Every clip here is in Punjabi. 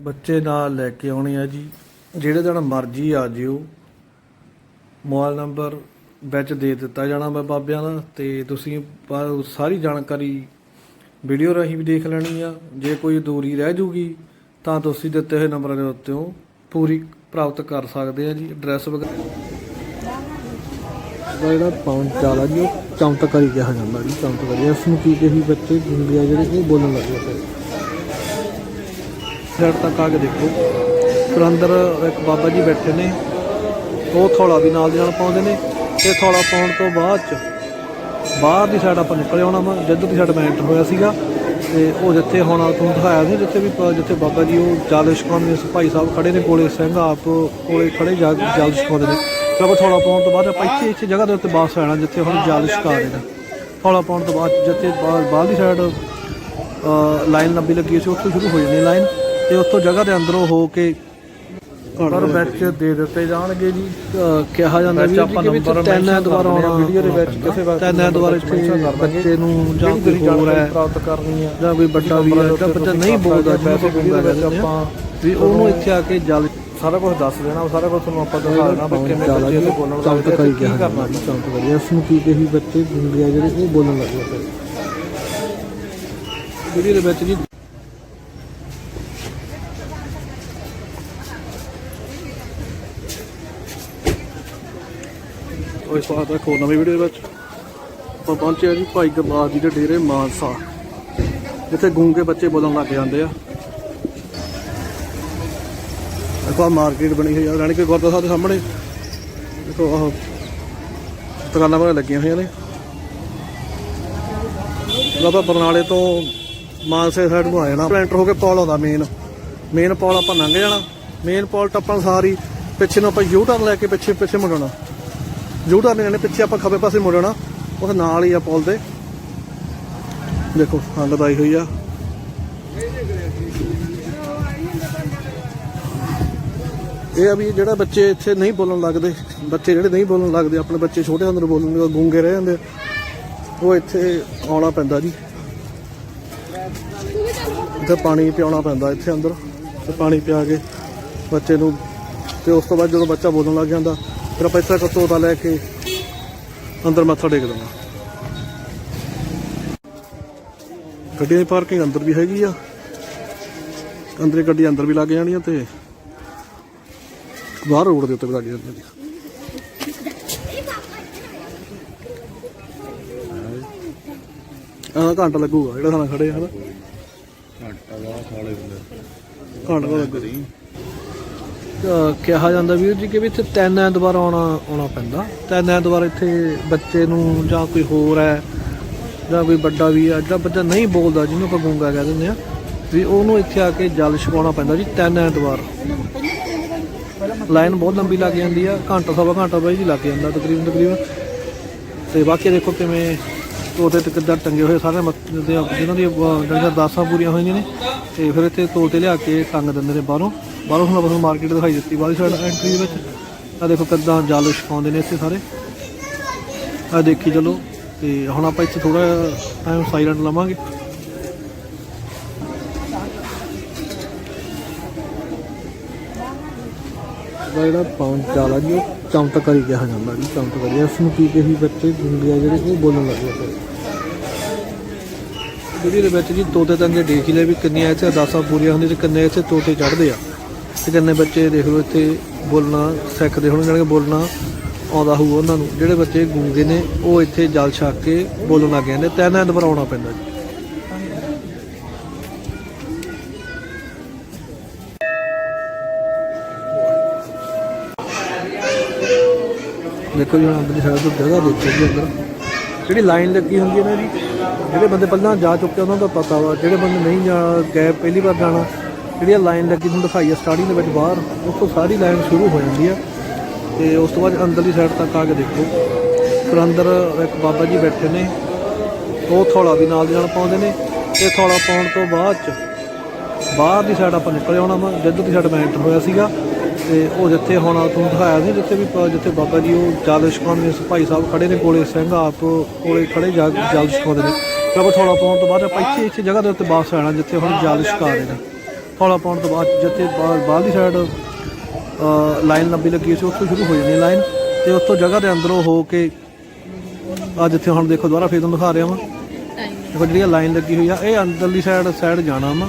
ਬੱਚੇ ਨਾਲ ਲੈ ਕੇ ਆਉਣੇ ਆ ਜੀ। ਜਿਹੜੇ ਦਿਨ ਮਰਜ਼ੀ ਆ ਜਿਓ। ਮੋਬਾਈਲ ਨੰਬਰ ਵਿੱਚ ਦੇ ਦਿੱਤਾ ਜਾਣਾ ਮੈਂ ਬਾਬਿਆਂ ਦਾ ਤੇ ਤੁਸੀਂ ਬਾ- ਸਾਰੀ ਜਾਣਕਾਰੀ ਵੀਡੀਓ ਰਾਹੀਂ ਵੀ ਦੇਖ ਲੈਣੀ ਆ। ਜੇ ਕੋਈ ਦੂਰੀ ਰਹਿ ਜੂਗੀ ਤਾਂ ਤੁਸੀਂ ਦਿੱਤੇ ਹੋਏ ਨੰਬਰਾਂ ਦੇ ਉੱਤੇ ਪੂਰੀ ਪ੍ਰਾਪਤ ਕਰ ਸਕਦੇ ਆ ਜੀ। ਐਡਰੈਸ ਵਗੈਰਾ ਜਿਹੜਾ ਪੌਂਚ ਚਾਲਾ ਜੀ, ਉਹ ਚਮਤਕਾਰੀ ਕਿਹਾ ਜਾਂਦਾ ਜੀ, ਚਮਤਕਾਰੀ। ਇਸ ਨੂੰ ਕੀ ਕਹੀ ਬੱਚੇ ਗੁੰਗੇ ਆ ਜਿਹੜੇ ਉਹ ਬੋਲਣ ਲੱਗ ਪਏ ਸਾਈਡ ਤੱਕ ਆ ਕੇ ਦੇਖੋ। ਫਿਰ ਅੰਦਰ ਇੱਕ ਬਾਬਾ ਜੀ ਬੈਠੇ ਨੇ। ਉਹ ਥੋੜਾ ਵੀ ਨਾਲ ਦੀ ਨਾਲ ਪਾਉਂਦੇ ਨੇ। ਤੇ ਥੋੜਾ ਪਾਉਣ ਤੋਂ ਬਾਅਦ ਚ ਬਾਹਰ ਦੀ ਸਾਈਡ ਆਪਾਂ ਨਿਕਲ ਆਉਣਾ ਵਾ। ਜਿੱਧਰ ਦੀ ਸਾਈਡ ਮੈਂ ਐਂਟਰ ਹੋਇਆ ਸੀਗਾ। ਤੇ ਉਹ ਜਿੱਥੇ ਹੁਣ ਤੁਹਾਨੂੰ ਦਿਖਾਇਆ ਸੀ, ਜਿੱਥੇ ਵੀ ਜਿੱਥੇ ਬਾਬਾ ਜੀ ਉਹ ਜਲ ਛਕਾਉਂਦੇ ਨੇ ਭਾਈ ਸਾਹਿਬ ਖੜੇ ਨੇ, ਕੋਲੇ ਸਿੰਘ ਆਪ ਕੋਲੇ ਖੜੇ ਜਲ ਜਲ ਛਕਾਉਂਦੇ ਨੇ ਫਿਰ ਆਪਾਂ ਥੋੜਾ ਪਾਉਣ ਤੋਂ ਬਾਅਦ ਆਪਾਂ ਇੱਥੇ ਇੱਥੇ ਜਗ੍ਹਾ ਦੇ ਉੱਤੇ ਬਾਸ ਆਣਾ ਜਿੱਥੇ ਹੁਣ ਜਲ ਛਕਾ ਰਹੇ ਨੇ। ਥੋੜਾ ਪਾਉਣ ਤੋਂ ਬਾਅਦ ਜਿੱਥੇ ਬਾਹਰ ਦੀ ਸਾਈਡ ਲਾਈਨ ਲੰਬੀ ਲੱਗੀ ਸੀ, ਉੱਥੋਂ ਸ਼ੁਰੂ ਹੋ ਜਾਂਦੀ ਲਾਈਨ ਤੇ ਉੱਥੋਂ ਜਗ੍ਹਾ ਦੇ ਅੰਦਰੋਂ ਹੋ ਕੇ ਪਰ ਵਿੱਚ ਦੇ ਦਿੱਤੇ ਜਾਣਗੇ ਜੀ। ਅਹ ਕਿਹਾ ਜਾਂਦਾ ਵੀ ਆਪਾਂ ਨੰਬਰ ਤਿੰਨ ਐਤਵਾਰ ਆਉਣਾ ਵੀਡੀਓ ਦੇ ਵਿੱਚ ਕਿਸੇ ਵਾਰ ਤਿੰਨ ਐਤਵਾਰ ਇੱਥੇ ਬੱਚੇ ਨੂੰ ਜਾਂ ਕੋਈ ਹੋਰ ਹੈ। ਪ੍ਰਾਪਤ ਕਰਨੀ ਆ ਜਾਂ ਕੋਈ ਵੱਡਾ ਵੀ ਹੈ ਜਿਹੜਾ ਬੱਚਾ ਨਹੀਂ ਬੋਲਦਾ ਪੈਸੇ ਗੁੰਗਾ ਆਪਾਂ ਵੀ ਉਹਨੂੰ ਇੱਥੇ ਆ ਕੇ ਜਲ ਸਾਰਾ ਕੁਝ ਦੱਸ ਦੇਣਾ ਸਾਰਾ ਕੁਝ ਤੁਹਾਨੂੰ ਆਪਾਂ ਦਿਖਾ ਦੇਣਾ ਵੀ ਕਿਵੇਂ ਬੱਚੇ ਨੂੰ ਬੋਲਣ ਲੱਗਦੇ ਆ ਕੀ ਕਰਨਾ। ਚਮਤਕਾਰੀ ਇਸ ਨੂੰ ਕੀ ਕਹੀ ਬੱਚੇ ਗੁੰਗੇ ਆ ਜਿਹੜੇ ਉਹ ਬੋਲਣ ਲੱਗ ਪਏ ਵੀਡੀਓ ਦੇ ਵਿੱਚ ਜੀ ਉਹ ਸਵਾਗਤ ਹੈ ਹੋਰ ਨਵੀਂ ਵੀਡੀਓ ਦੇ ਵਿੱਚ। ਆਪਾਂ ਪਹੁੰਚੇ ਆ ਜੀ ਭਾਈ ਗੁਰਬਾਜ ਜੀ ਦੇ ਡੇਰੇ ਮਾਨਸਾ। ਜਿੱਥੇ ਗੂੰਗੇ ਬੱਚੇ ਬੋਲਣ ਲੱਗ ਜਾਂਦੇ ਆ। ਦੇਖੋ ਆ ਮਾਰਕੀਟ ਬਣੀ ਹੋਈ ਆ, ਰਾਣੀ ਕੇ ਗੁਰਦੁਆਰਾ ਸਾਹਿਬ ਦੇ ਸਾਹਮਣੇ। ਦੇਖੋ ਆਹ ਦੁਕਾਨਾਂ ਵਗੈਰਾ ਲੱਗੀਆਂ ਹੋਈਆਂ ਨੇ। ਆਪਾਂ ਬਰਨਾਲੇ ਤੋਂ ਮਾਨਸੇ ਸਾਈਡ ਨੂੰ ਆ ਜਾਣਾ। ਐਂਟਰ ਹੋ ਕੇ ਪੌਲ ਆਉਂਦਾ ਮੇਨ ਮੇਨ ਪੌਲ ਆਪਾਂ ਲੰਘ ਜਾਣਾ। ਮੇਨ ਪੌਲ ਟੱਪਣ ਸਾਰੀ ਪਿੱਛੇ ਨੂੰ ਆਪਾਂ ਯੂ ਟਰਨ ਲੈ ਕੇ ਪਿੱਛੇ ਪਿੱਛੇ ਮੁੜਨਾ। ਯੂ ਟਰਨ ਲੈਣੇ ਪਿੱਛੇ ਆਪਾਂ ਖੱਬੇ ਪਾਸੇ ਮੁੜਨਾ, ਉਸ ਨਾਲ ਹੀ ਆ ਪੁਲ ਦੇ ਦੇਖੋ ਸੰਗਤ ਆਈ ਹੋਈ ਆ। ਇਹ ਆ ਵੀ ਜਿਹੜਾ ਬੱਚੇ ਇੱਥੇ ਨਹੀਂ ਬੋਲਣ ਲੱਗਦੇ, ਬੱਚੇ ਜਿਹੜੇ ਨਹੀਂ ਬੋਲਣ ਲੱਗਦੇ, ਆਪਣੇ ਬੱਚੇ ਛੋਟੇ ਹੁੰਦੇ ਬੋਲਣ ਗੂੰਗੇ ਰਹਿ ਜਾਂਦੇ ਉਹ ਇੱਥੇ ਆਉਣਾ ਪੈਂਦਾ ਜੀ। ਇੱਥੇ ਪਾਣੀ ਪਿਆਉਣਾ ਪੈਂਦਾ ਇੱਥੇ ਅੰਦਰ, ਤੇ ਪਾਣੀ ਪਿਆ ਕੇ ਬੱਚੇ ਨੂੰ, ਤੇ ਉਸ ਤੋਂ ਬਾਅਦ ਜਦੋਂ ਬੱਚਾ ਬੋਲਣ ਲੱਗ ਜਾਂਦਾ ਫਿਰ ਆਪਾਂ ਇੱਥੇ ਇੱਕ ਤੋਤਾ ਲੈ ਕੇ ਅੰਦਰ ਮੱਥਾ ਟੇਕ ਦਿੰਦਾ ਗੱਡੀਆਂ ਦੀ ਪਾਰਕਿੰਗ ਅੰਦਰ ਵੀ ਹੈਗੀ ਆ। ਅੰਦਰੇ ਗੱਡੀ ਅੰਦਰ ਵੀ ਲੱਗ ਜਾਣੀਆਂ ਤੇ ਬਾਹਰ ਰੋਡ ਦੇ ਉੱਤੇ ਵੀ ਲੱਗ ਜਾਂਦੀਆਂ ਆਹ ਘੰਟਾ ਲੱਗੂਗਾ ਜਿਹੜਾ ਸਾਨੂੰ ਖੜੇ ਆ ਹਨਾ? ਘੰਟਾ ਦਾ ਖਾਲੇ ਹੁੰਦੇ ਘੰਟਾ ਤਾਂ ਲੱਗੂ। ਕਿਹਾ ਜਾਂਦਾ ਵੀਰ ਜੀ ਕਿ ਵੀ ਇੱਥੇ ਤਿੰਨ ਐਤਵਾਰ ਆਉਣਾ ਆਉਣਾ ਪੈਂਦਾ। ਤਿੰਨ ਐਤਵਾਰ ਇੱਥੇ ਬੱਚੇ ਨੂੰ ਜਾਂ ਕੋਈ ਹੋਰ ਹੈ, ਜਾਂ ਕੋਈ ਵੱਡਾ ਵੀ ਆ ਜਿਹੜਾ ਬੱਚਾ ਨਹੀਂ ਬੋਲਦਾ, ਜਿਹਨੂੰ ਆਪਾਂ ਗੂੰਗਾ ਕਹਿ ਦਿੰਦੇ ਆ ਵੀ ਉਹਨੂੰ ਇੱਥੇ ਆ ਕੇ ਜਲ ਛਕਾਉਣਾ ਪੈਂਦਾ ਜੀ, ਤਿੰਨ ਐਤਵਾਰ। ਲਾਈਨ ਬਹੁਤ ਲੰਬੀ ਲੱਗ ਜਾਂਦੀ ਆ, ਘੰਟਾ, ਸਵਾ ਘੰਟਾ ਬਾਈ ਜੀ ਲੱਗ ਜਾਂਦਾ ਤਕਰੀਬਨ ਤਕਰੀਬਨ। ਤੇ ਬਾਕੀ ਦੇਖੋ ਕਿਵੇਂ ਤੋਤੇ ਤੇ ਕਿੱਦਾਂ ਟੰਗੇ ਹੋਏ ਸਾਰੇ ਜਿਹਨਾਂ ਦੀ ਅਹ, ਜਿਹੜੀਆਂ ਦਾਸਾਂ ਪੂਰੀਆਂ ਹੋਈਆਂ ਨੇ ਤੇ ਫਿਰ ਇੱਥੇ ਤੋਤੇ ਲਿਆ ਕੇ ਟੰਗ ਦਿੰਦੇ ਨੇ ਬਾਹਰੋਂ। ਬਾਹਰੋਂ ਹੁਣ ਆਪਾਂ ਮਾਰਕੀਟ ਦਿਖਾਈ ਦਿੱਤੀ ਬਾਹਰਲੀ ਸਾਈਡ ਐਂਟਰੀ ਦੇ ਵਿੱਚ। ਆ ਦੇਖੋ ਕਿੱਦਾਂ ਜਾਲ ਛਕਾਉਂਦੇ ਨੇ ਇੱਥੇ ਸਾਰੇ। ਆ ਦੇਖੀ ਚਲੋ ਤੇ ਹੁਣ ਆਪਾਂ ਇੱਥੇ ਥੋੜਾ ਟਾਈਮ ਸਾਇਲੈਂਟ ਲਵਾਂਗੇ। ਦਾ ਜਿਹੜਾ ਪੌਂਚ ਵਾਲਾ ਜੀ ਉਹ ਚਮਤਕਾਰੀ ਕਿਹਾ ਜਾਂਦਾ ਜੀ ਚਮਤਕਾਰੀ ਇਸ ਨੂੰ ਕੀ ਕਹੀ ਬੱਚੇ ਗੁੰਗੇ ਆ ਜਿਹੜੇ ਉਹ ਬੋਲਣ ਲੱਗ ਪਏ ਵੀਡੀਓ ਦੇ ਵਿੱਚ ਜੀ ਤੋਤੇ ਤਾਂ ਅੱਗੇ ਦੇਖ ਹੀ ਲਏ ਵੀ ਕਿੰਨੀਆਂ ਇੱਥੇ ਅਰਦਾਸਾਂ ਪੂਰੀਆਂ ਹੁੰਦੀਆਂ ਤੇ ਕਿੰਨੇ ਇੱਥੇ ਤੋਤੇ ਚੜ੍ਹਦੇ ਆ। ਤੇ ਕਿੰਨੇ ਬੱਚੇ ਦੇਖ ਲਓ ਇੱਥੇ ਬੋਲਣਾ, ਸਿੱਖਦੇ ਹੋਣ ਜਾਣਗੇ ਬੋਲਣਾ ਆਉਂਦਾ ਹੋਊ ਉਹਨਾਂ ਨੂੰ। ਜਿਹੜੇ ਬੱਚੇ ਗੂੰਗੇ ਨੇ, ਉਹ ਇੱਥੇ ਜਲ ਛਕ ਕੇ ਬੋਲਣ ਲੱਗ ਜਾਂਦੇ, ਤਿੰਨ ਐਂਡ ਬਣਾਉਣਾ ਪੈਂਦਾ ਜੀ। ਦੇਖੋ ਜੀ ਹੁਣ ਅੰਦਰਲੀ ਸਾਈਡ ਤੋਂ ਜਗ੍ਹਾ ਦੇਖੋ ਜੀ ਅੰਦਰ। ਜਿਹੜੀ ਲਾਈਨ ਲੱਗੀ ਹੁੰਦੀ ਹੈ ਨਾ ਜੀ ਜਿਹੜੇ ਬੰਦੇ ਪਹਿਲਾਂ ਜਾ ਚੁੱਕੇ ਉਹਨਾਂ ਦਾ ਪਤਾ ਵਾ। ਜਿਹੜੇ ਬੰਦੇ ਨਹੀਂ ਜਾ ਗਏ, ਪਹਿਲੀ ਵਾਰ ਜਾਣਾ, ਜਿਹੜੀ ਲਾਈਨ ਲੱਗੀ ਤੁਹਾਨੂੰ ਦਿਖਾਈ ਆ ਸਟਾਰਟਿੰਗ ਦੇ ਵਿੱਚ ਬਾਹਰ ਉਸ ਤੋਂ ਸਾਰੀ ਲਾਈਨ ਸ਼ੁਰੂ ਹੋ ਜਾਂਦੀ ਆ। ਤੇ ਉਸ ਤੋਂ ਬਾਅਦ ਅੰਦਰਲੀ ਸਾਈਡ ਤੱਕ ਆ ਕੇ ਦੇਖੋ। ਫਿਰ ਅੰਦਰ ਇੱਕ ਬਾਬਾ ਜੀ ਬੈਠੇ ਨੇ। ਉਹ ਥੋੜਾ ਵੀ ਨਾਲ ਦੀ ਨਾਲ ਪਾਉਂਦੇ ਨੇ। ਤੇ ਥੋੜਾ ਪਾਉਣ ਤੋਂ ਬਾਅਦ ਚ ਬਾਹਰ ਦੀ ਸਾਈਡ ਆਪਾਂ ਨਿਕਲ ਆਉਣਾ ਵਾ। ਜਿੱਧਰ ਦੀ ਸਾਈਡ ਮੈਂ ਐਂਟਰ ਹੋਇਆ ਸੀਗਾ। ਤੇ ਉਹ ਜਿੱਥੇ ਹੁਣ ਤੁਹਾਨੂੰ ਦਿਖਾਇਆ ਸੀ ਜਿੱਥੇ ਵੀ ਜਿੱਥੇ ਬਾਬਾ ਜੀ ਉਹ ਜਲ ਛਕਾਉਂਦੇ ਨੇ ਭਾਈ ਸਾਹਿਬ ਖੜੇ ਨੇ, ਕੋਲੇ ਸਿੰਘ ਆਪ ਕੋਲੇ ਖੜੇ, ਜਲ ਜਲ ਛਕਾਉਂਦੇ ਨੇ। ਫਿਰ ਆਪਾਂ ਪਾਉਣ ਤੋਂ ਬਾਅਦ ਆਪਾਂ ਇੱਥੇ ਇੱਥੇ ਜਗ੍ਹਾ ਦੇ ਉੱਤੇ ਵਾਪਸ ਆਣਾ ਜਿੱਥੇ ਹੁਣ ਜਲ ਛਕਾ ਰਹੇ ਨੇ। ਥੌਲਾ ਪਾਉਣ ਤੋਂ ਬਾਅਦ ਜਿੱਥੇ ਬਾਹਰ ਬਾਹਰਲੀ ਸਾਈਡ ਲਾਈਨ ਲੰਬੀ ਲੱਗੀ ਸੀ, ਉੱਥੋਂ ਸ਼ੁਰੂ ਹੋ ਜਾਂਦੀ ਲਾਈਨ ਤੇ ਉੱਥੋਂ ਜਗ੍ਹਾ ਦੇ ਅੰਦਰੋਂ ਹੋ ਕੇ ਆ ਜਿੱਥੇ ਹੁਣ ਦੇਖੋ ਦੁਬਾਰਾ ਫੇਰ ਤੁਹਾਨੂੰ ਦਿਖਾ ਰਿਹਾ ਵਾਂ। ਦੇਖੋ ਜਿਹੜੀ ਲਾਈਨ ਲੱਗੀ ਹੋਈ ਆ, ਇਹ ਅੰਦਰਲੀ ਸਾਈਡ ਸਾਈਡ ਜਾਣਾ ਵਾ।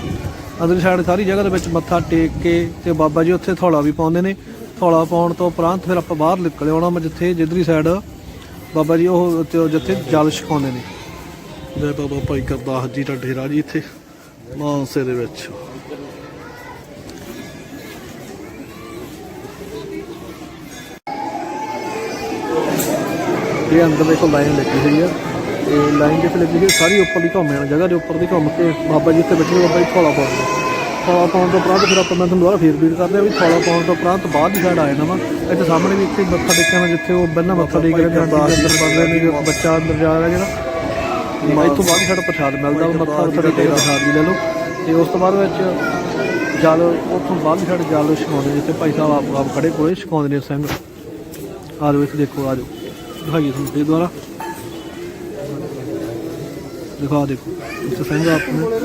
ਅੰਦਰਲੀ ਸਾਈਡ ਸਾਰੀ ਜਗ੍ਹਾ ਦੇ ਵਿੱਚ ਮੱਥਾ ਟੇਕ ਕੇ ਤੇ ਬਾਬਾ ਜੀ ਉੱਥੇ ਥੌਲਾ ਵੀ ਪਾਉਂਦੇ ਨੇ। ਥੌਲਾ ਪਾਉਣ ਤੋਂ ਉਪਰੰਤ ਫਿਰ ਆਪਾਂ ਬਾਹਰ ਨਿਕਲ ਆਉਣਾ ਵਾ, ਜਿੱਥੇ ਜਿੱਧਰੀ ਸਾਈਡ ਬਾਬਾ ਜੀ ਉਹ ਤੇ ਉਹ ਜਿੱਥੇ ਜਲ ਛਕਾਉਂਦੇ ਨੇ। ਜੈ ਬਾਬਾ ਭਾਈ ਗੁਰਦਾਸ ਜੀ ਦਾ ਡੇਰਾ ਜੀ ਇੱਥੇ ਮਾਨਸੇ ਦੇ ਵਿੱਚ। ਇਹ ਅੰਦਰ ਦੇਖੋ ਲਾਈਨ ਲੱਗੀ ਹੋਈ ਆ। ਤੇ ਲਾਈਨ ਜਿੱਥੇ ਲੱਗੀ ਹੋਈ ਆ, ਸਾਰੀ ਉੱਪਰ ਦੀ ਘੁੰਮ ਜਾਣਾ ਜਗ੍ਹਾ ਦੇ ਉੱਪਰ ਦੀ ਘੁੰਮ ਕੇ ਬਾਬਾ ਜੀ ਇੱਥੇ ਬੈਠੇ ਬਾਬਾ ਜੀ ਥੋੜਾ ਪਾਉਂਦੇ ਥੋੜਾ ਪਾਉਣ ਤੋਂ ਉਪਰੰਤ ਫਿਰ ਆਪਾਂ ਮੈਂ ਤੁਹਾਨੂੰ ਦੁਬਾਰਾ ਫੇਰ ਬੀਟ ਕਰਦੇ ਆ ਵੀ ਥੋੜਾ ਪਾਉਣ ਤੋਂ ਉਪਰੰਤ ਬਾਅਦ ਦੀ ਸਾਈਡ ਆਏ ਨਾ ਵਾ ਇੱਥੇ ਸਾਹਮਣੇ ਵੀ ਇੱਥੇ ਮੱਥਾ ਟੇਕਣਾ ਜਿੱਥੇ ਉਹ ਬੰਨਾ ਮੱਥਾ ਟੇਕ ਰਿਹਾ ਗੁਰਦਾਸ ਜੀ ਅੰਦਰ ਰਹੇ ਨੇ ਜੋ ਬੱਚਾ ਅੰਦਰ ਜਾ ਰਿਹਾ ਜਿਹੜਾ। ਤੇ ਇੱਥੋਂ ਬਾਅਦ ਸਾਡਾ ਪ੍ਰਸ਼ਾਦ ਮਿਲਦਾ ਉਹ ਮੱਥਾ ਉੱਥੇ ਟੇਕ ਪ੍ਰਸ਼ਾਦ ਵੀ ਲੈ ਲਓ। ਤੇ ਉਸ ਤੋਂ ਬਾਅਦ ਵਿੱਚ ਜਲ ਉੱਥੋਂ ਬਾਅਦ ਸਾਡੇ ਜਲ ਛਕਾਉਂਦੇ ਜਿੱਥੇ ਭਾਈ ਸਾਹਿਬ ਆਪ ਆਪ ਖੜੇ ਕੋਲੇ ਛਕਾਉਂਦੇ ਨੇ ਸਿੰਘ। ਆ ਜਾਓ ਇੱਥੇ ਦੇਖੋ ਆ ਜਾਓ। ਦਿਖਾਈਏ ਤੁਹਾਨੂੰ ਤੇ ਦੁਆਰਾ ਦਿਖਾ ਦੇਖੋ ਇੱਥੇ ਸਿੰਘ ਆਪਣੇ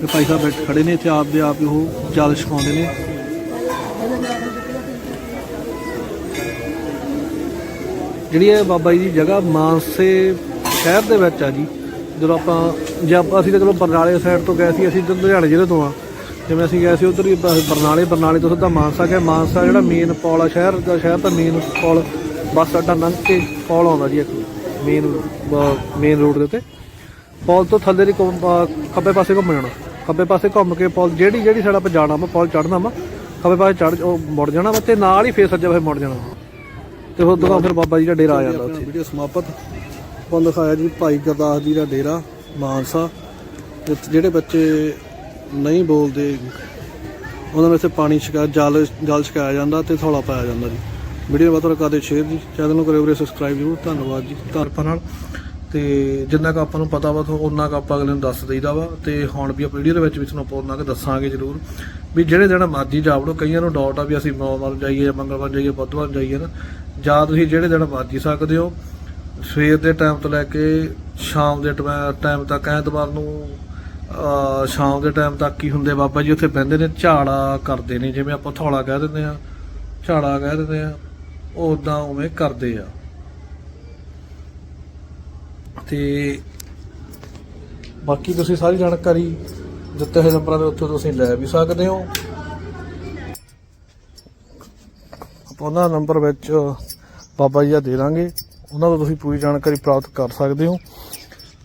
ਤੇ ਭਾਈ ਸਾਹਿਬ ਬੈਠ ਖੜੇ ਨੇ ਇੱਥੇ ਆਪ ਦੇ ਆਪ ਉਹ ਜਲ ਛਕਾਉਂਦੇ ਨੇ। ਜਿਹੜੀ ਇਹ ਬਾਬਾ ਜੀ ਦੀ ਜਗ੍ਹਾ ਮਾਨਸੇ ਸ਼ਹਿਰ ਦੇ ਵਿੱਚ ਆ ਜੀ ਜਦੋਂ ਆਪਾਂ, ਜੇ ਆਪਾਂ ਅਸੀਂ ਤਾਂ ਚਲੋ ਬਰਨਾਲੇ ਸਾਈਡ ਤੋਂ ਗਏ ਸੀ, ਅਸੀਂ ਇੱਧਰ ਲੁਧਿਆਣੇ ਜ਼ਿਲ੍ਹੇ ਤੋਂ ਆ। ਜਿਵੇਂ ਅਸੀਂ ਗਏ ਸੀ ਉਧਰ ਹੀ ਬਰਨਾਲੇ ਬਰਨਾਲੇ ਤੋਂ ਸਿੱਧਾ ਮਾਨਸਾ ਗਿਆ। ਮਾਨਸਾ ਜਿਹੜਾ ਮੇਨ ਪੌਲ ਆ, ਸ਼ਹਿਰ ਦਾ ਸ਼ਹਿਰ ਦਾ ਮੇਨ ਪੌਲ ਬੱਸ ਅੱਡਾ ਲੰਘ ਕੇ ਪੌਲ ਆਉਂਦਾ ਜੀ ਇੱਕ ਮੇਨ ਮੇਨ ਰੋਡ ਦੇ ਉੱਤੇ। ਪੌਲ ਤੋਂ ਥੱਲੇ ਦੀ ਘੁੰਮ- ਖੱਬੇ ਪਾਸੇ ਘੁੰਮ ਜਾਣਾ। ਖੱਬੇ ਪਾਸੇ ਘੁੰਮ ਕੇ ਪੌਲ ਜਿਹੜੀ ਜਿਹੜੀ ਸਾਈਡ ਆਪਾਂ ਜਾਣਾ ਵਾ ਪੌਲ ਚੜਨਾ ਵਾ, ਖੱਬੇ ਪਾਸੇ ਚੜ ਉਹ ਮੁੜ ਜਾਣਾ ਵਾ ਤੇ ਨਾਲ ਹੀ ਫੇਰ ਸੱਜੇ ਪਾਸੇ ਮੁੜ ਜਾਣਾ। ਵਾ। ਤੇ ਉਸ ਤੋਂ ਬਾਅਦ ਫਿਰ ਬਾਬਾ ਜੀ ਦਾ ਡੇਰਾ ਆ ਜਾਂਦਾ ਉੱਥੇ। ਵੀਡੀਓ ਸਮਾਪਤ। ਆਪਾਂ ਦਿਖਾਇਆ ਜੀ ਭਾਈ ਗੁਰਦਾਸ ਜੀ ਦਾ ਡੇਰਾ, ਮਾਨਸਾ। ਤੇ ਜਿਹੜੇ ਬੱਚੇ ਨਹੀਂ ਬੋਲਦੇ, ਉਹਨਾਂ ਨੂੰ ਇੱਥੇ ਪਾਣੀ ਛਕਾ, ਜਲ ਜਲ ਛਕਾਇਆ ਜਾਂਦਾ ਤੇ ਥੌਲਾ ਪਾਇਆ ਜਾਂਦਾ ਜੀ। ਵੀਡੀਓ ਵੱਧ ਤੋਂ ਵੱਧ ਕਰਦੇ ਸ਼ੇਅਰ ਜੀ, ਚੈਨਲ ਨੂੰ ਕਰਿਓ ਵੀਰੇ ਸਬਸਕ੍ਰਾਈਬ ਜ਼ਰੂਰ, ਧੰਨਵਾਦ ਜੀ ਧਰਪਾ ਨਾਲ। ਤੇ ਜਿੰਨਾ ਕੁ ਆਪਾਂ ਨੂੰ ਪਤਾ ਵਾ ਉਹਨਾਂ ਕੁ ਆਪਾਂ ਅਗਲੇ ਨੂੰ ਦੱਸ ਦਈਦਾ ਵਾ। ਤੇ ਹੁਣ ਵੀ ਆਪਾਂ ਵੀਡੀਓ ਦੇ ਵਿੱਚ ਵੀ ਤੁਹਾਨੂੰ ਆਪਾਂ ਉਹਨਾਂ ਕੁ ਦੱਸਾਂਗੇ ਜ਼ਰੂਰ। ਵੀ ਜਿਹੜੇ ਦਿਨ ਮਰਜ਼ੀ ਜਾਵੜੋ ਕਈਆਂ ਨੂੰ ਡਾਊਟ ਆ ਵੀ ਅਸੀਂ ਸੋਮਵਾਰ ਜਾਈਏ ਜਾਂ ਮੰਗਲਵਾਰ ਜਾਈਏ, ਬੁੱਧਵਾਰ ਜਾਈਏ ਨਾ। ਜਾਂ ਤੁਸੀਂ ਜਿਹੜੇ ਦਿਨ ਮਰਜ਼ੀ ਸਕਦੇ ਹੋ ਸਵੇਰ ਦੇ ਟਾਈਮ ਤੋਂ ਲੈ ਕੇ ਸ਼ਾਮ ਦੇ ਟਾਈਮ ਤੱਕ, ਐਤਵਾਰ ਨੂੰ ਸ਼ਾਮ ਦੇ ਟਾਈਮ ਤੱਕ ਕੀ ਹੁੰਦੇ ਬਾਬਾ ਜੀ, ਉੱਥੇ ਬਹਿੰਦੇ ਨੇ, ਝਾੜਾ ਕਰਦੇ ਨੇ, ਜਿਵੇਂ ਆਪਾਂ ਥੌਲਾ ਕਹਿ ਦਿੰਦੇ ਆ ਝਾੜਾ ਕਹਿ ਦਿੰਦੇ ਆ ਉਹ ਉਦਾਂ ਉਵੇਂ ਕਰਦੇ ਆ। ਤੇ ਬਾਕੀ ਤੁਸੀਂ ਸਾਰੀ ਜਾਣਕਾਰੀ ਦਿੱਤੇ ਹੋਏ ਨੰਬਰਾਂ ਦੇ ਉੱਤੇ ਤੁਸੀਂ ਲੈ ਵੀ ਸਕਦੇ ਹੋ। ਆਪਾਂ ਉਹਨਾਂ ਦਾ ਨੰਬਰ ਵਿੱਚ ਬਾਬਾ ਜੀ ਦਾ ਦੇ ਦਾਂਗੇ। ਉਹਨਾਂ ਤੋਂ ਤੁਸੀਂ ਪੂਰੀ ਜਾਣਕਾਰੀ ਪ੍ਰਾਪਤ ਕਰ ਸਕਦੇ ਹੋ।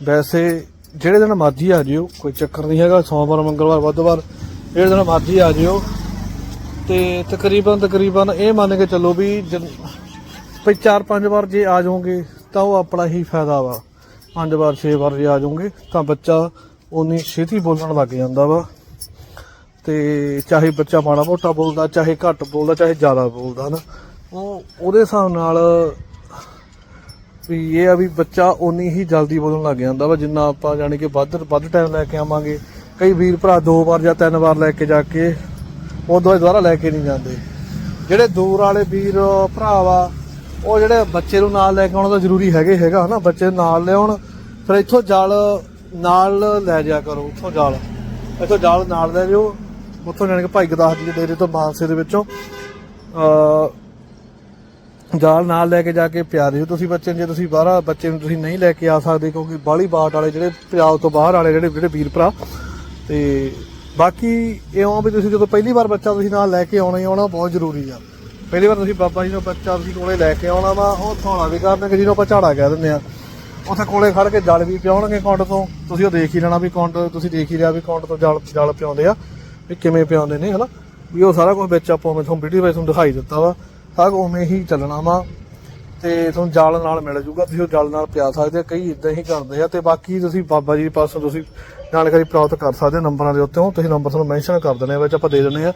ਵੈਸੇ ਜਿਹੜੇ ਦਿਨ ਮਰਜ਼ੀ ਆ ਜਿਓ, ਕੋਈ ਚੱਕਰ ਨਹੀਂ ਹੈਗਾ, ਸੋਮਵਾਰ, ਮੰਗਲਵਾਰ, ਬੁੱਧਵਾਰ, ਜਿਹੜੇ ਦਿਨ ਮਰਜ਼ੀ ਆ ਜਿਓ। ਤੇ ਤਕਰੀਬਨ ਤਕਰੀਬਨ ਇਹ ਮੰਨ ਕੇ ਚੱਲੋ ਵੀ ਜਨ- ਵੀ ਚਾਰ ਪੰਜ ਵਾਰ ਜੇ ਆ ਜਾਓਗੇ, ਤਾਂ ਉਹ ਆਪਣਾ ਹੀ ਫਾਇਦਾ ਵਾ। ਪੰਜ ਵਾਰ, ਛੇ ਵਾਰ ਜੇ ਆ ਜਾਓਗੇ, ਤਾਂ ਬੱਚਾ ਉਨੀ ਛੇਤੀ ਬੋਲਣ ਲੱਗ ਜਾਂਦਾ ਵਾ। ਤੇ ਚਾਹੇ ਬੱਚਾ ਮਾੜਾ ਮੋਟਾ ਬੋਲਦਾ, ਚਾਹੇ ਘੱਟ ਬੋਲਦਾ, ਚਾਹੇ ਜ਼ਿਆਦਾ ਬੋਲਦਾ ਨਾ, ਉਹ ਉਹਦੇ ਹਿਸਾਬ ਨਾਲ ਵੀ ਇਹ ਆ ਵੀ ਬੱਚਾ ਉਨੀ ਹੀ ਜਲਦੀ ਬੋਲਣ ਲੱਗ ਜਾਂਦਾ ਵਾ, ਜਿੰਨਾ ਆਪਾਂ ਜਾਣੀ ਕਿ ਵੱਧ ਵੱਧ ਟਾਈਮ ਲੈ ਕੇ ਆਵਾਂਗੇ। ਕਈ ਵੀਰ ਭਰਾ ਦੋ ਵਾਰ ਜਾਂ ਤਿੰਨ ਵਾਰ ਲੈ ਕੇ ਜਾ ਕੇ ਉਦੋਂ ਬਾਅਦ ਦੁਬਾਰਾ ਲੈ ਕੇ ਨਹੀਂ ਜਾਂਦੇ। ਜਿਹੜੇ ਦੂਰ ਵਾਲੇ ਵੀਰ, ਭਰਾ ਵਾ, ਉਹ ਜਿਹੜੇ ਬੱਚੇ ਨੂੰ ਨਾਲ ਲੈ ਕੇ ਆਉਣਾ ਤਾਂ ਜ਼ਰੂਰੀ ਹੈਗੇ, ਹੈਗਾ ਹਨਾ? ਬੱਚੇ ਨਾਲ ਲਿਆਉਣ, ਫਿਰ ਇੱਥੋਂ ਜਲ ਨਾਲ ਲੈ ਜਾ ਕਰੋ, ਉੱਥੋਂ ਜਲ। ਇੱਥੋਂ ਜਲ ਨਾਲ ਲੈ ਜਾਓ। ਉੱਥੋਂ ਜਾਣੀ ਕਿ ਭਾਈ ਗੁਰਦਾਸ ਜੀ ਦੇ ਡੇਰੇ ਤੋਂ ਮਾਨਸੇ ਦੇ ਵਿੱਚੋਂ ਅ ਜਾਲ ਨਾਲ ਲੈ ਕੇ ਜਾ ਕੇ ਪਿਆ ਦਿਓ ਤੁਸੀਂ ਬੱਚੇ ਨੂੰ, ਜੇ ਤੁਸੀਂ ਬਾਹਰ ਬੱਚੇ ਨੂੰ ਤੁਸੀਂ ਨਹੀਂ ਲੈ ਕੇ ਆ ਸਕਦੇ, ਕਿਉਂਕਿ ਬਾਹਲੀ ਬਾਟ ਵਾਲੇ ਜਿਹੜੇ ਪੰਜਾਬ ਤੋਂ ਬਾਹਰ ਵਾਲੇ ਜਿਹੜੇ ਜਿਹੜੇ ਵੀਰ ਭਰਾ। ਤੇ ਬਾਕੀ ਇਉਂ ਵੀ ਤੁਸੀਂ ਜਦੋਂ ਪਹਿਲੀ ਵਾਰ ਬੱਚਾ ਤੁਸੀਂ ਨਾਲ ਲੈ ਕੇ ਆਉਣਾ ਹੀ ਆਉਣਾ ਬਹੁਤ ਜ਼ਰੂਰੀ ਆ। ਪਹਿਲੀ ਵਾਰ ਤੁਸੀਂ ਬਾਬਾ ਜੀ ਨੂੰ ਬੱਚਾ ਤੁਸੀਂ ਕੋਲੇ ਲੈ ਕੇ ਆਉਣਾ ਵਾ, ਉਹ ਥੋੜਾ ਵੀ ਕਰਨਗੇ ਜਿਹਨੂੰ ਆਪਾਂ ਝਾੜਾ ਕਹਿ ਦਿੰਦੇ ਆ। ਉੱਥੇ ਕੋਲੇ ਖੜ ਕੇ ਜਲ ਵੀ ਪਿਆਉਣਗੇ ਕੁੰਡ ਤੋਂ। ਤੁਸੀਂ ਉਹ ਦੇਖ ਹੀ ਲੈਣਾ ਵੀ ਕੁੰਡ, ਤੁਸੀਂ ਦੇਖ ਹੀ ਲਿਆ ਵੀ ਕੁੰਡ ਤੋਂ ਜਲ ਜਲ ਪਿਆਉਂਦੇ ਆ, ਵੀ ਕਿਵੇਂ ਪਿਆਉਂਦੇ ਨੇ, ਹਨਾ? ਵੀ ਉਹ ਸਾਰਾ ਕੁਝ ਵਿੱਚ ਆਪਾਂ ਮੈਂ ਤੁਹਾਨੂੰ ਵੀਡੀਓ ਵਿੱਚ ਤੁਹਾਨੂੰ ਦਿਖਾਈ ਦਿੱਤਾ ਵਾ। ਸਭ ਉਵੇਂ ਹੀ ਚੱਲਣਾ ਵਾ ਤੇ ਤੁਹਾਨੂੰ ਜਲ ਨਾਲ ਮਿਲ ਜੂਗਾ ਤੁਸੀਂ ਉਹ ਜਲ ਨਾਲ ਪਿਆ ਸਕਦੇ ਆ ਕਈ ਇਦਾਂ ਹੀ ਕਰਦੇ ਆ ਤੇ ਬਾਕੀ ਤੁਸੀਂ ਬਾਬਾ ਜੀ ਦੇ ਪਾਸੋਂ ਤੁਸੀਂ ਜਾਣਕਾਰੀ ਪ੍ਰਾਪਤ ਕਰ ਸਕਦੇ ਹੋ ਨੰਬਰਾਂ ਦੇ ਉੱਤੇ ਤੁਸੀਂ ਨੰਬਰ ਤੁਹਾਨੂੰ ਮੈਂਸ਼ਨ ਕਰ ਦਿੰਦੇ ਆ ਵਿੱਚ ਆਪਾਂ ਦੇ ਦਿੰਦੇ ਆ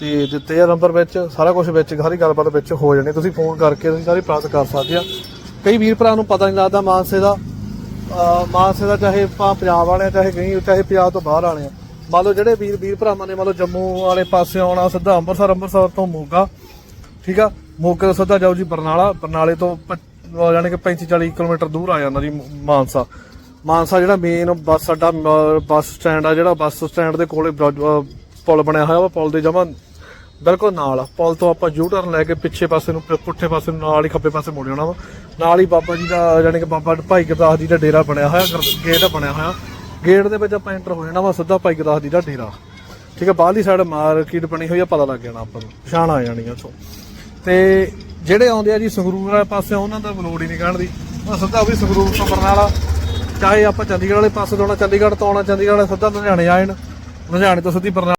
ਤੇ ਦਿੱਤੇ ਆ ਨੰਬਰ ਵਿੱਚ ਸਾਰਾ ਕੁਝ ਵਿੱਚ ਸਾਰੀ ਗੱਲਬਾਤ ਵਿੱਚ ਹੋ ਜਾਣੀ ਤੁਸੀਂ ਫੋਨ ਕਰਕੇ ਤੁਸੀਂ ਸਾਰੀ ਪ੍ਰਾਪਤ ਕਰ ਸਕਦੇ ਆ। ਕਈ ਵੀਰ ਭਰਾ ਨੂੰ ਪਤਾ ਨਹੀਂ ਲੱਗਦਾ ਮਾਨਸੇ ਦਾ ਮਾਨਸੇ ਦਾ ਚਾਹੇ ਆਪਾਂ ਪੰਜਾਬ ਵਾਲੇ ਆ, ਚਾਹੇ ਕਈ ਚਾਹੇ ਪੰਜਾਬ ਤੋਂ ਬਾਹਰ ਵਾਲੇ ਆ। ਮੰਨ ਲਓ ਜਿਹੜੇ ਵੀਰ ਵੀਰ ਭਰਾਵਾਂ ਨੇ ਮੰਨ ਲਓ ਜੰਮੂ ਵਾਲੇ ਪਾਸੇ ਆਉਣਾ ਸਿੱਧਾ ਅੰਮ੍ਰਿਤਸਰ ਅੰਮ੍ਰਿਤਸਰ ਤੋਂ ਮੋਗਾ ਠੀਕ ਆ? ਮੋਗੇ ਤੋਂ ਸਿੱਧਾ ਜਾਓ ਜੀ ਬਰਨਾਲਾ। ਬਰਨਾਲੇ ਤੋਂ ਪ- ਅਹ ਯਾਨੀ ਕਿ 35 40 ਕਿਲੋਮੀਟਰ ਦੂਰ ਆ ਜਾਂਦਾ ਜੀ ਮਾਨਸਾ। ਮਾਨਸਾ ਜਿਹੜਾ ਮੇਨ ਬੱਸ ਸਾਡਾ ਮ- ਬੱਸ ਸਟੈਂਡ ਆ ਜਿਹੜਾ, ਬੱਸ ਸਟੈਂਡ ਦੇ ਕੋਲੇ ਪੁਲ ਬਣਿਆ ਹੋਇਆ ਵਾ, ਪੁਲ ਦੇ ਜਮਾ ਬਿਲਕੁਲ ਨਾਲ ਆ। ਪੁਲ ਤੋਂ ਆਪਾਂ ਯੂ ਟਰਨ ਲੈ ਕੇ ਪਿੱਛੇ ਪਾਸੇ ਨੂੰ ਪੁੱਠੇ ਪਾਸੇ ਨੂੰ ਨਾਲ ਹੀ ਖੱਬੇ ਪਾਸੇ ਮੁੜ ਜਾਣਾ ਵਾ। ਨਾਲ ਹੀ ਬਾਬਾ ਜੀ ਦਾ ਯਾਨੀ ਕਿ ਬਾਬਾ ਭਾਈ ਗੁਰਦਾਸ ਜੀ ਦਾ ਡੇਰਾ ਬਣਿਆ ਹੋਇਆ ਗੇਟ ਬਣਿਆ ਹੋਇਆ। ਗੇਟ ਦੇ ਵਿੱਚ ਆਪਾਂ ਐਂਟਰ ਹੋ ਜਾਣਾ ਵਾ, ਸਿੱਧਾ ਭਾਈ ਗੁਰਦਾਸ ਜੀ ਦਾ ਡੇਰਾ। ਠੀਕ ਹੈ ਬਾਹਰਲੀ ਸਾਈਡ ਮਾਰਕੀਟ ਬਣੀ ਹੋਈ ਆ, ਪਤਾ ਲੱਗ ਜਾਣਾ ਆਪਾਂ ਨੂੰ। ਪਛਾਣ ਆ ਜਾਣੀ ਆ ਉੱਥੋਂ ਤੇ ਜਿਹੜੇ ਆਉਂਦੇ ਆ ਜੀ ਸੰਗਰੂਰ ਵਾਲੇ ਪਾਸੇ, ਉਹਨਾਂ ਦਾ ਲੋੜ ਹੀ ਨਹੀਂ ਕੱਢਦੀ ਦੀ। ਉਹ ਸਿੱਧਾ ਉਹ ਵੀ ਸੰਗਰੂਰ ਤੋਂ ਬਰਨਾਲਾ, ਚਾਹੇ ਆਪਾਂ ਚੰਡੀਗੜ੍ਹ ਵਾਲੇ ਪਾਸੇ ਤੋਂ ਆਉਣਾ, ਚੰਡੀਗੜ੍ਹ ਤੋਂ ਆਉਣਾ, ਚੰਡੀਗੜ੍ਹ ਵਾਲੇ ਸਿੱਧਾ ਲੁਧਿਆਣੇ ਆਏ ਨੇ ਲੁਧਿਆਣੇ ਤੋਂ ਸਿੱਧੀ ਬਰਨਾਲਾ